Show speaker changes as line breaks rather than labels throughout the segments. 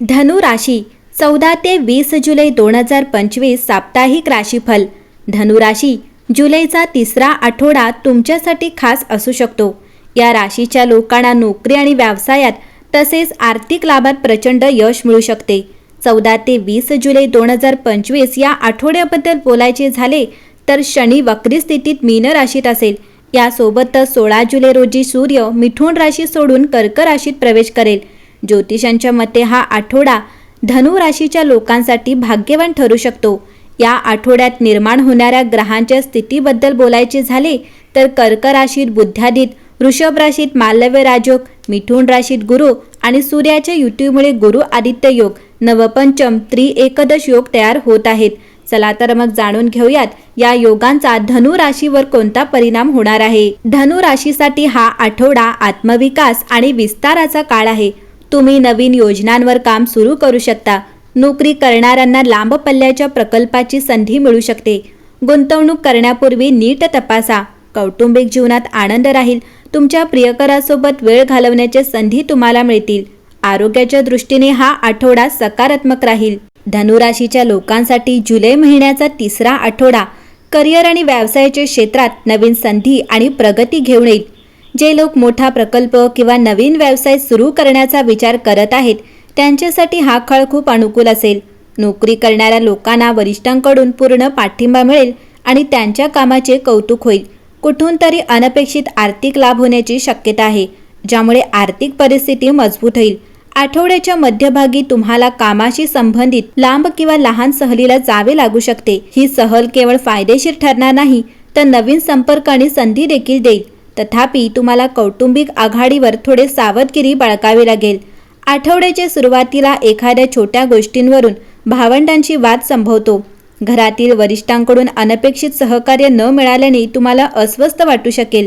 धनु राशी चौदा ते वीस जुलै दोन हजार पंचवीस साप्ताहिक राशीफल. धनुराशी जुलैचा तिसरा आठवडा तुमच्यासाठी खास असू शकतो. या राशीच्या लोकांना नोकरी आणि व्यवसायात तसेच आर्थिक लाभात प्रचंड यश मिळू शकते. चौदा ते वीस जुलै दोन हजार पंचवीस या आठवड्याबद्दल बोलायचे झाले तर शनी वक्री स्थितीत मीन राशीत असेल. यासोबतच सोळा जुलै रोजी सूर्य मिथुन राशी सोडून कर्क राशीत प्रवेश करेल. ज्योतिषांच्या मते हा आठवडा धनु राशीच्या लोकांसाठी भाग्यवान ठरू शकतो. या आठवड्यात निर्माण होणाऱ्या ग्रहांच्या स्थितीबद्दल बोलायचे झाले तर कर्क राशीत बुद्ध्यादित वृषभ राशीत मालव्य राजयोग मिथुन राशीत गुरु आणि सूर्याच्या युतीमुळे गुरु आदित्य योग नवपंचम त्रि एकदश योग तयार होत आहेत. चला तर मग जाणून घेऊयात या योगांचा धनु राशीवर कोणता परिणाम होणार आहे. धनु राशीसाठी हा आठवडा आत्मविकास आणि विस्ताराचा काळ आहे. तुम्ही नवीन योजनांवर काम सुरू करू शकता. नोकरी करणाऱ्यांना लांब पल्ल्याच्या प्रकल्पाची संधी मिळू शकते. गुंतवणूक करण्यापूर्वी नीट तपासा. कौटुंबिक जीवनात आनंद राहील. तुमच्या प्रियकरासोबत वेळ घालवण्याच्या संधी तुम्हाला मिळतील. आरोग्याच्या दृष्टीने हा आठवडा सकारात्मक राहील. धनुराशीच्या लोकांसाठी जुलै महिन्याचा तिसरा आठवडा. करिअर आणि व्यवसायाच्या क्षेत्रात नवीन संधी आणि प्रगती घेऊन येईल. जे लोक मोठा प्रकल्प किंवा नवीन व्यवसाय सुरू करण्याचा विचार करत आहेत त्यांच्यासाठी हा काळ खूप अनुकूल असेल. नोकरी करणाऱ्या लोकांना वरिष्ठांकडून पूर्ण पाठिंबा मिळेल आणि त्यांच्या कामाचे कौतुक होईल. कुठून तरी अनपेक्षित आर्थिक लाभ होण्याची शक्यता आहे ज्यामुळे आर्थिक परिस्थिती मजबूत होईल. आठवड्याच्या मध्यभागी तुम्हाला कामाशी संबंधित लांब किंवा लहान सहलीला जावे लागू शकते. ही सहल केवळ फायदेशीर ठरणार नाही तर नवीन संपर्क आणि संधी देखील देईल. तथापि तुम्हाला कौटुंबिक आघाडीवर थोडे सावधगिरी बाळगावी लागेल. आठवड्याच्या सुरुवातीला एखाद्या छोट्या गोष्टींवरून भावंडांची वाद संभवतो. घरातील वरिष्ठांकडून अनपेक्षित सहकार्य न मिळाल्याने तुम्हाला अस्वस्थ वाटू शकेल.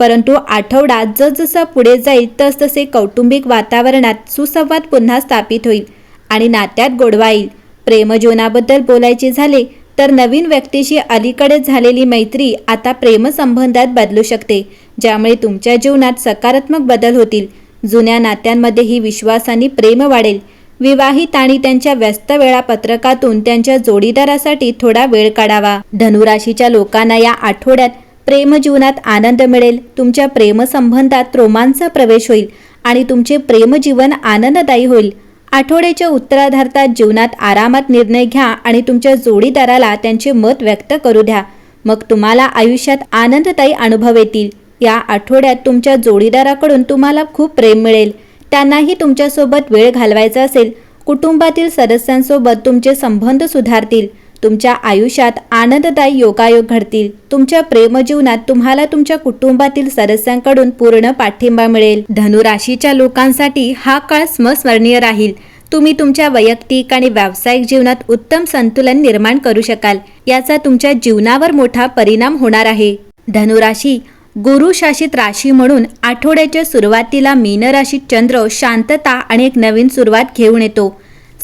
परंतु आठवडा जसजसा पुढे जाईल तसतसे कौटुंबिक वातावरणात सुसंवाद पुन्हा स्थापित होईल आणि नात्यात गोडवा येईल. प्रेमजीवनाबद्दल बोलायचे झाले तर नवीन व्यक्तीशी अलीकडे झालेली मैत्री आता प्रेमसंबंधात बदलू शकते. ज्यामुळे तुमच्या जीवनात सकारात्मक बदल होतील. जुन्या नात्यांमध्येही विश्वासाने प्रेम वाढेल. विवाहित आणि त्यांच्या व्यस्त वेळापत्रकातून त्यांच्या जोडीदारासाठी थोडा वेळ काढावा. धनुराशीच्या लोकांना या आठवड्यात प्रेमजीवनात आनंद मिळेल. तुमच्या प्रेमसंबंधात रोमांच प्रवेश होईल आणि तुमचे प्रेमजीवन आनंददायी होईल. आठवड्याच्या उत्तरार्धात जीवनात आरामात निर्णय घ्या आणि तुमच्या जोडीदाराला त्यांचे मत व्यक्त करू द्या. मग तुम्हाला आयुष्यात आनंददायी अनुभव येतील. या आठवड्यात तुमच्या जोडीदाराकडून तुम्हाला खूप प्रेम मिळेल. त्यांनाही तुमच्यासोबत वेळ घालवायचा असेल. कुटुंबातील सदस्यांसोबत तुमचे संबंध सुधारतील. तुमच्या आयुष्यात आनंददायी योगायोग घडतील. तुमच्या प्रेमजीवनात तुम्हाला तुमच्या कुटुंबातील सदस्यांकडून पूर्ण पाठिंबा मिळेल. धनुराशीच्या लोकांसाठी हा काळ स्मस्मरणीय राहील. तुम्ही तुमच्या वैयक्तिक आणि व्यावसायिक जीवनात उत्तम संतुलन निर्माण करू शकाल. याचा तुमच्या जीवनावर मोठा परिणाम होणार आहे. धनुराशी गुरु शासित राशी म्हणून आठवड्याच्या सुरुवातीला मीन राशीत चंद्र शांतता आणि एक नवीन सुरुवात घेऊन येतो.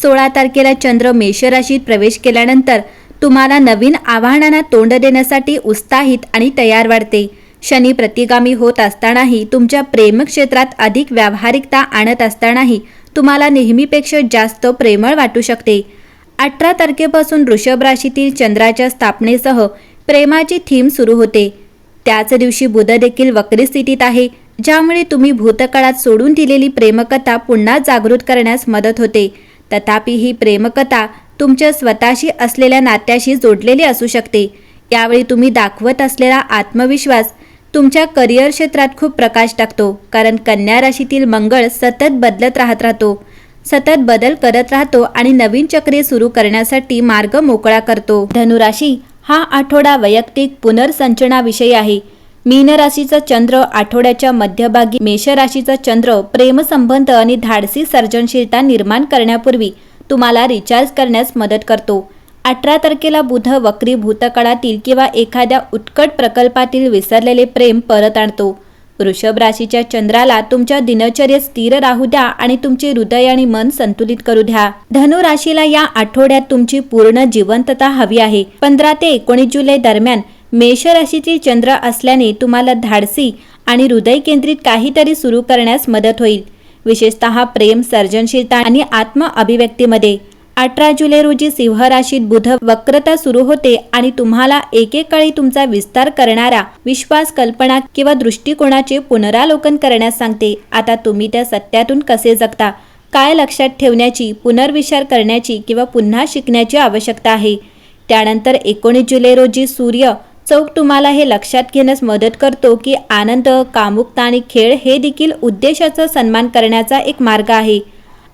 सोळा तारखेला चंद्र मेष राशीत प्रवेश केल्यानंतर तुम्हाला नवीन आव्हानांना तोंड देण्यासाठी उत्साहित आणि तयार वाढते. शनी प्रतिगामी होत असतानाही तुमच्या प्रेम क्षेत्रात अधिक व्यावहारिकता आणत असतानाही तुम्हाला नेहमीपेक्षा जास्त प्रेमळ वाटू शकते. अठरा तारखेपासून वृषभ राशीतील चंद्राच्या स्थापनेसह प्रेमाची थीम सुरू होते. त्याच दिवशी बुध देखील वक्री स्थितीत आहे ज्यामुळे तुम्ही भूतकाळात सोडून दिलेली प्रेमकथा पुन्हा जागृत करण्यास मदत होते. तथापि ही प्रेमकथा तुमच्या स्वतःशी असलेल्या नात्याशी जोडलेली असू शकते. यावेळी तुम्ही दाखवत असलेला आत्मविश्वास तुमच्या करिअर क्षेत्रात खूप प्रकाश टाकतो कारण कन्या राशीतील मंगळ सतत बदलत राहत राहतो. सतत बदल करत राहतो आणि नवीन चक्रे सुरू करण्यासाठी मार्ग मोकळा करतो. धनुराशी हा आठवडा वैयक्तिक पुनर्संचनाविषयी आहे. मीन राशीचा चंद्र आठवड्याच्या मध्यभागी मेष राशीचा चंद्र प्रेमसंबंध आणि धाडसी सर्जनशीलता निर्माण करण्यापूर्वी तुम्हाला रिचार्ज करण्यास मदत करतो. अठरा तारखेला बुध वक्री भूतकाळातील किंवा एखाद्या उत्कट प्रकल्पातील विसरलेले प्रेम परत आणतो. वृषभ राशीच्या चंद्राला तुमच्या दिनचर्येत स्थिर राहू द्या आणि तुमचे हृदय आणि मन संतुलित करू द्या. धनु राशीला या आठवड्यात तुमची पूर्ण जिवंतता हवी आहे. पंधरा ते एकोणीस जुलै दरम्यान मेष राशीतील चंद्र असल्याने तुम्हाला धाडसी आणि हृदय केंद्रित काहीतरी सुरू करण्यास मदत होईल. विशेषतः प्रेम सर्जनशीलता आणि आत्म अभिव्यक्तीमध्ये. अठरा जुलै रोजी सिंह राशीत बुध वक्रता सुरू होते आणि तुम्हाला एकेकाळी तुमचा विस्तार करणारा विश्वास कल्पना किंवा दृष्टिकोनाचे पुनरालोकन करण्यास सांगते. आता तुम्ही त्या सत्यातून कसे जगता? काय लक्षात ठेवण्याची पुनर्विचार करण्याची किंवा पुन्हा शिकण्याची आवश्यकता आहे? त्यानंतर एकोणीस जुलै रोजी सूर्य चौक तुम्हाला हे लक्षात घेण्यास मदत करतो की आनंद कामुकता आणि खेळ हे देखील उद्देशाचा सन्मान करण्याचा एक मार्ग आहे.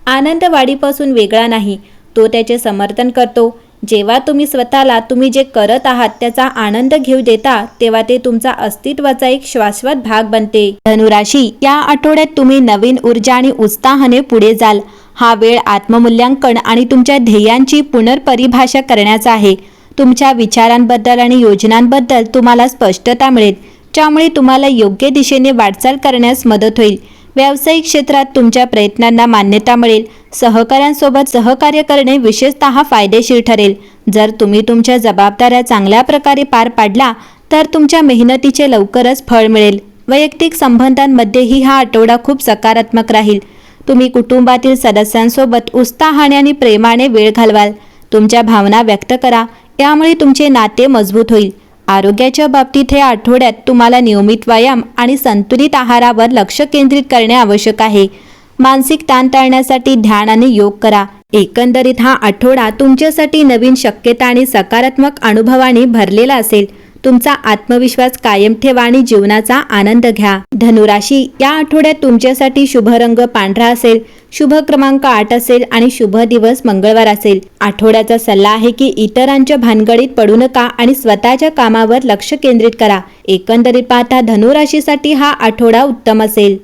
आनंद वाढीपासून वेगळा नाही. तो त्याचे समर्थन करतो. जेव्हा तुम्ही स्वतःला तुम्ही जे करत आहात त्याचा आनंद घेऊ देता तेव्हा ते तुमचा अस्तित्वाचा एक शाश्वत भाग बनते. धनुराशी या आठवड्यात तुम्ही नवीन ऊर्जा आणि उत्साहाने पुढे जाल. हा वेळ आत्ममूल्यांकन आणि तुमच्या ध्येयांची पुनर्परिभाषा करण्याचा आहे. तुमच्या विचारांबद्दल आणि योजनांबद्दल तुम्हाला स्पष्टता मिळेल ज्यामुळे तुम्हाला योग्य दिशेने वाटचाल करण्यास मदत होईल. व्यावसायिक क्षेत्रात तुमच्या प्रयत्नांना मान्यता मिळेल. सहकाऱ्यांसोबत सहकार्य करणे विशेषतः फायदेशीर ठरेल. जर तुम्ही तुमच्या जबाबदाऱ्या चांगल्या प्रकारे पार पाडला तर तुमच्या मेहनतीचे लवकरच फळ मिळेल. वैयक्तिक संबंधांमध्येही हा आठवडा खूप सकारात्मक राहील. तुम्ही कुटुंबातील सदस्यांसोबत उत्साहाने आणि प्रेमाने वेळ घालवाल. तुमच्या भावना व्यक्त करा. यामुळे तुमचे नाते मजबूत होईल. आरोग्याच्या बाबतीत हे आठवड्यात तुम्हाला नियमित व्यायाम आणि संतुलित आहारावर लक्ष केंद्रित करणे आवश्यक आहे. मानसिक ताण टाळण्यासाठी ध्यान आणि योग करा. एकंदरीत हा आठवडा तुमच्यासाठी नवीन शक्यता आणि सकारात्मक अनुभवाने भरलेला असेल. तुमचा आत्मविश्वास कायम ठेवा आणि जीवनाचा आनंद घ्या. धनुराशी या आठवड्यात तुमच्यासाठी शुभ रंग पांढरा असेल शुभ क्रमांक आठ असेल आणि शुभ दिवस मंगळवार असेल. आठवड्याचा सल्ला आहे की इतरांच्या भानगडीत पडू नका आणि स्वतःच्या कामावर लक्ष केंद्रित करा. एकंदरीत पाहता धनुराशीसाठी हा आठवडा उत्तम असेल.